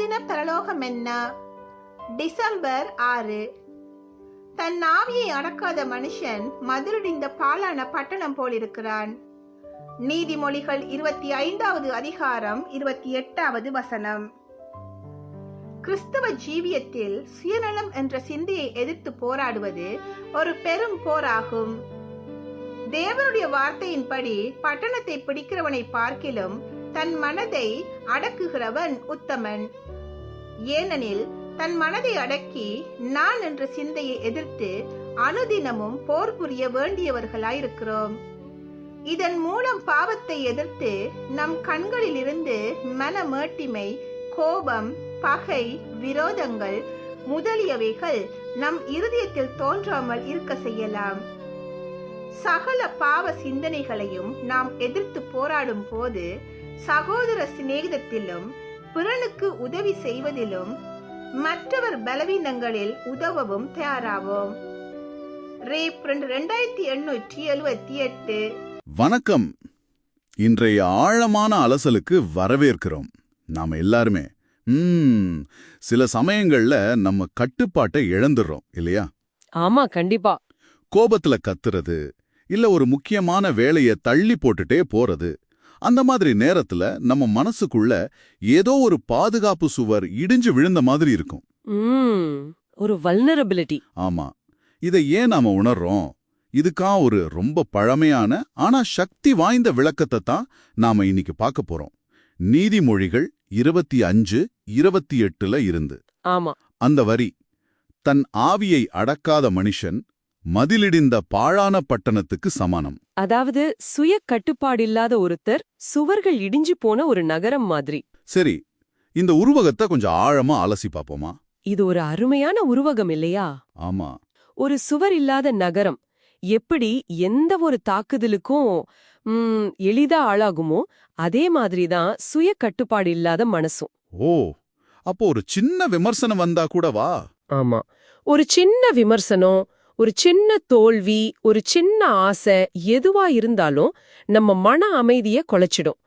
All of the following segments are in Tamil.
දින පෙරලෝක මෙන්න டிசம்பர் ஆறு. தன் ஆவியை அடக்காத மனுஷன் மதுரடிந்த பாலான பட்டணம் போலிருக்கிறான். நீதிமொழிகள் இருபத்தி ஐந்தாவது அதிகாரம் இருபத்தி எட்டாவது வசனம். கிறிஸ்தவ ஜீவியத்தில் சுயநலம் என்ற சிந்தையை எதிர்த்து போராடுவது ஒரு பெரும் போராகும். தேவனுடைய வார்த்தையின்படி பட்டணத்தை பிடிக்கிறவனை பார்க்கிலும் தன் மனதை அடக்குகிறவன் உத்தமன். ஏனெனில் தன் மனதை அடக்கி நான் என்ற சிந்தையை எதிர்த்து அனுதினமும் போர் புரிய வேண்டியவர்களாயிருக்கிறோம். இதன் மூலம் பாவத்தை எதிர்த்து நம் கண்களிலிருந்து மனமேட்டிமை கோபம் பகை விரோதங்கள் முதலியவைகள் நம் இருதயத்தில் தோன்றாமல் இருக்க செய்யலாம். சகல பாவ சிந்தனைகளையும் நாம் எதிர்த்து போராடும் போது சகோதர சிநேகிதத்திலும் பிறனுக்கு உதவி செய்வதிலும் மற்றவர் பலவீனங்களில் உதவவும் ரெண்டாயிரத்தி எண்ணூற்றி எட்டு. வணக்கம். இன்றைய ஆழமான அலசலுக்கு வரவேற்கிறோம். நாம எல்லாருமே ம் சில சமயங்கள்ல நம்ம கட்டுப்பாட்டை இழந்துடுறோம் இல்லையா? ஆமா கண்டிப்பா. கோபத்துல கத்துறது இல்ல ஒரு முக்கியமான வேலைய தள்ளி போட்டுட்டே போறது அந்த மாதிரி நேரத்துல நம்ம மனசுக்குள்ள ஏதோ ஒரு பாதுகாப்பு சுவர் இடிஞ்சு விழுந்த மாதிரி இருக்கும். ஒரு வல்னரபிலிட்டி ஆமா. இதை ஏன் நாம உணர்றோம்? இதுக்கா ஒரு ரொம்ப பழமையான ஆனா சக்தி வாய்ந்த விளக்கத்தை தான் நாம இன்னைக்கு பார்க்க போறோம். நீதிமொழிகள் இருபத்தி அஞ்சு இருபத்தி எட்டுல இருந்து. ஆமா. அந்த வரி தன் ஆவியை அடக்காத மனுஷன் மதிலிடிந்த பாழான பட்டணத்துக்கு சமானம். அதாவது சுய கட்டுப்பாடில்லாத ஒருத்தர் சுவர்கள் இடிஞ்சு போன ஒரு நகரம் மாதிரி. சரி இந்த உருவகத்தை கொஞ்சம் ஆழமா அலசி பாப்போமா இது ஒரு அருமையான உருவகம் இல்லையா? ஆமா. ஒரு சுவர் இல்லாத நகரம். எப்படி எந்த ஒரு தாக்குதலுக்கும் ம், எளிதா ஆளாகுமோ அதே மாதிரிதான் சுய கட்டுப்பாடு இல்லாத மனசும். ஓ அப்போ ஒரு சின்ன விமர்சனம் வந்தா கூட வா. ஆமா. ஒரு சின்ன விமர்சனம் ஒரு சின்ன தோல்வி ஒரு சின்ன ஆசை எதுவா இருந்தாலும் நம்ம மன அமைதிய குலைச்சிடும்.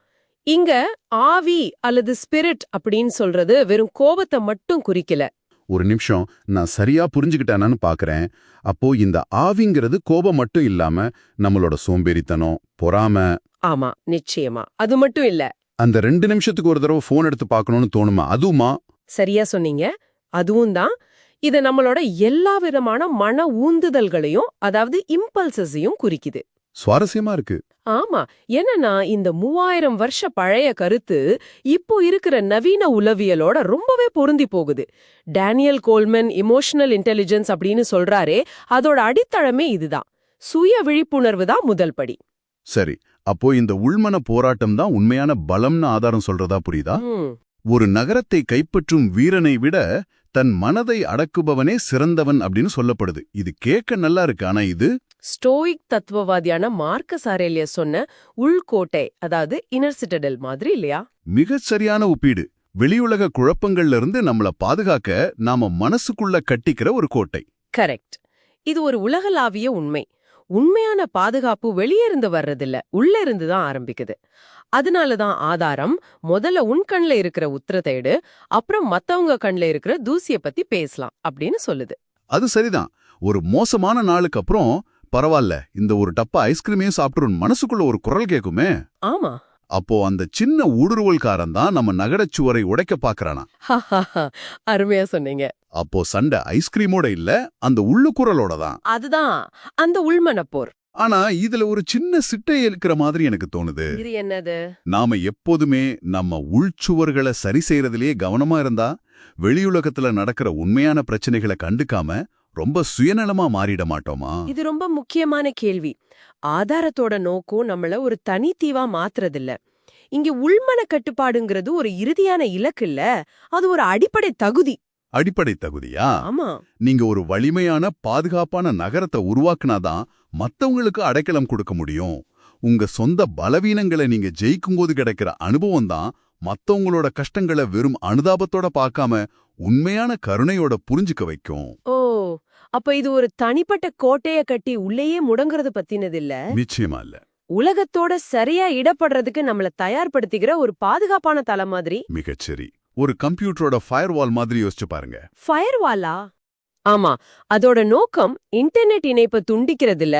இங்க ஆவி அல்லது ஸ்பிரிட் அப்படின்னு சொல்றது வெறும் கோபத்தை மட்டும் குறிக்கல. ஒரு நிமிஷம் நான் சரியா புரிஞ்சுக்கிட்டேனான்னு பாக்குறேன். அப்போ இந்த ஆவிங்கிறது கோபம் மட்டும் இல்லாம நம்மளோட சோம்பேறித்தனம் பொறாம. ஆமா நிச்சயமா. அது மட்டும் இல்ல. அந்த ரெண்டு நிமிஷத்துக்கு ஒரு தடவை ஃபோன் எடுத்து பார்க்கணும்னு தோணுமா? அதுவுமா? சரியா சொன்னீங்க. அதுவும் தான். இது நம்மளோட எல்லா விதமான மன ஊந்துதல்களையும் அதாவது இம்பல்சஸையும் குறிக்குது. சுவாரஸ்யமா இருக்கு. ஆமா. என்னன்னா இந்த மூவாயிரம் வருஷ பழைய கருத்து இப்போ இருக்கிற நவீன உளவியலோட ரொம்பவே பொருந்தி போகுது. டேனியல் கோல்மன் இமோஷனல் இன்டெலிஜென்ஸ் அப்படின்னு சொல்றாரே அதோட அடித்தளமே இதுதான். சுய விழிப்புணர்வு தான் முதல் படி. சரி. அப்போ இந்த உள்மன போராட்டம் தான் உண்மையான பலம்னு ஆதாரம் சொல்றதா புரியுதா? ஒரு நகரத்தை கைப்பற்றும் வீரனை விட தன் மனதை அடக்குபவனே சிறந்தவன் அப்படின்னு சொல்லப்படுது. இது கேட்க நல்லா இருக்கு. ஆனா இது ஸ்டோயிக் தத்துவவாதியான மார்க்கஸ் ஆரேலிய சொன்ன உள்கோட்டை அதாவது இன்னர் சிட்டடல் மாதிரி இல்லையா? மிகச் சரியான ஒப்பீடு. வெளியுலக குழப்பங்கள்ல இருந்து நம்மள பாதுகாக்க நாம மனசுக்குள்ள கட்டிக்கிற ஒரு கோட்டை. கரெக்ட். இது ஒரு உலகளாவிய உண்மை. உண்மையான பாதுகாப்பு வெளியே இருந்து வர்றதில்ல உள்ள இருந்து தான் ஆரம்பிக்குது. அதனால தான் ஆதாரம் முதல்ல உன் கண்ல இருக்கிற உத்தரத்தை எடு அப்புறம் மத்தவங்க கண்ல இருக்கிற தூசிய பத்தி பேசலாம் அப்படின்னு சொல்லுது. அது சரிதான். ஒரு மோசமான நாளுக்கு அப்புறம் பரவாயில்ல இந்த ஒரு டப்பா ஐஸ்கிரீமையும் சாப்பிட்டுரும் மனசுக்குள்ள ஒரு குரல் கேக்குமே ஆமா. அப்போ அந்த சின்ன ஊடுருவல்காரன் தான் நம்ம நகரச் சுவரை உடைக்க பாக்குறானா அருமையா சொன்னீங்க. அப்போ சண்டை ஐஸ்கிரீமோட இல்ல அந்த உள்ளுக்குரலோட தான். அதுதான் அந்த உள்மனப்போர். ஆனா இதுல ஒரு சின்ன சிட்டை இருக்கிற மாதிரி எனக்கு தோணுது. என்னது? நாம எப்போதுமே நம்ம உள்சுவர்களை சரி செய்யறதுலயே கவனமா இருந்தா வெளியுலகத்துல நடக்கிற உண்மையான பிரச்சனைகளை கண்டுக்காம ரொம்ப சுயநலமா மாறிட மாட்டோமா? இது ரொம்ப முக்கியமான கேள்வி. ஆதாரத்தோட நோக்கம் நம்மள ஒரு தனித்தீவா மாத்துறதில்ல. இங்க உள்மன கட்டுப்பாடுங்கிறது ஒரு இறுதியான இலக்கு இல்ல அது ஒரு அடிப்படை தகுதி. அடிப்படை தகுதியா? ஆமா. நீங்க ஒரு வலிமையான பாதுகாப்பான நகரத்தை உருவாக்குனாதான் மத்தவங்களுக்கு அடைக்கலம் கொடுக்க முடியும். உங்க சொந்த பலவீனங்களை நீங்க ஜெயிக்கும்போது கிடைக்கிற அனுபவம் தான் மத்தவங்களோட கஷ்டங்களை வெறும் அனுதாபத்தோட பார்க்காம உண்மையான கருணையோட புரிஞ்சுக்க வைக்கும். ஓ அப்ப இது ஒரு தனிப்பட்ட கோட்டைய கட்டி உள்ளேயே முடங்குறது பத்தினது இல்ல? நிச்சயமா இல்ல. உலகத்தோட சரியா இடப்படுறதுக்கு நம்மள தயார்படுத்திக்கிற ஒரு பாதுகாப்பான தலை மாதிரி? மிகச்சரி ஒரு கம்ப்யூட்டரோட ஃபயர்வால் மாதிரி யோசிச்சு பாருங்க. ஃபயர்வாலா ஆமா அதோட நோக்கம் இன்டர்நெட் இணைப்பை துண்டிக்கிறதுல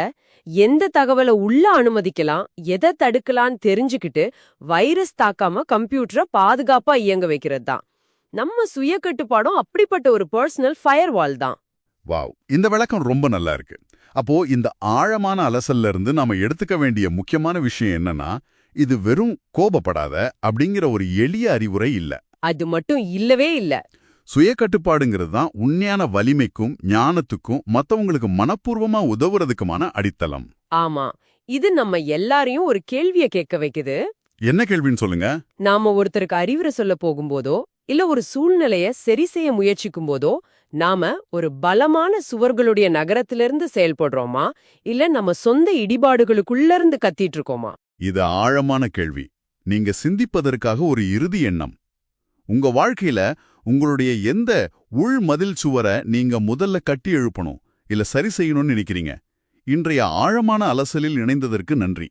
எந்த தகவலை உள்ள அனுமதிக்கலாம் எதை தடுக்கலாம்னு தெரிஞ்சுக்கிட்டு வைரஸ் தாக்காம கம்ப்யூட்டரை பாதுகாப்பா இயங்க வைக்கிறது தான். நம்ம சுய கட்டுப்பாடும் அப்படிப்பட்ட ஒரு பர்சனல் ஃபயர்வால் தான். வாவ் இந்த விளக்கம் ரொம்ப நல்லா இருக்கு. அப்போ இந்த ஆழமான அலசல்ல இருந்து நாம எடுத்துக்க வேண்டிய முக்கியமான விஷயம் என்னன்னா இது வெறும் கோபப்படாத அப்படிங்கிற ஒரு எளிய அறிவுரை இல்ல. அது மட்டும் இல்லவே இல்ல. சுய கட்டுப்பாடுங்கிறது தான் உண்மையான வலிமைக்கும் ஞானத்துக்கும் மத்தவங்களுக்கு மனப்பூர்வமா உதவுறதுக்குமான அடித்தளம். ஆமா. இது நம்ம எல்லாரையும் ஒரு கேள்விய கேட்க வைக்குது. என்ன கேள்வின்னு சொல்லுங்க? நாம ஒருத்தருக்கு அறிவுரை சொல்ல போகும்போதோ இல்ல ஒரு சூழ்நிலைய சரி செய்ய முயற்சிக்கும் போதோ நாம ஒரு பலமான சுவர்களுடைய நகரத்திலிருந்து செயல்படுறோமா? இல்ல நம்ம சொந்த இடிபாடுகளுக்குள்ள இருந்து கத்திட்டு இருக்கோமா இது ஆழமான கேள்வி. நீங்க சிந்திப்பதற்காக ஒரு இறுதி எண்ணம். உங்க வாழ்க்கையில உங்களுடைய எந்த உள் மதில் சுவரை நீங்க முதல்ல கட்டி எழுப்பணும் இல்ல சரி செய்யணும்னு நினைக்கிறீங்க? இன்றைய ஆழமான அலசலில் இணைந்ததற்கு நன்றி.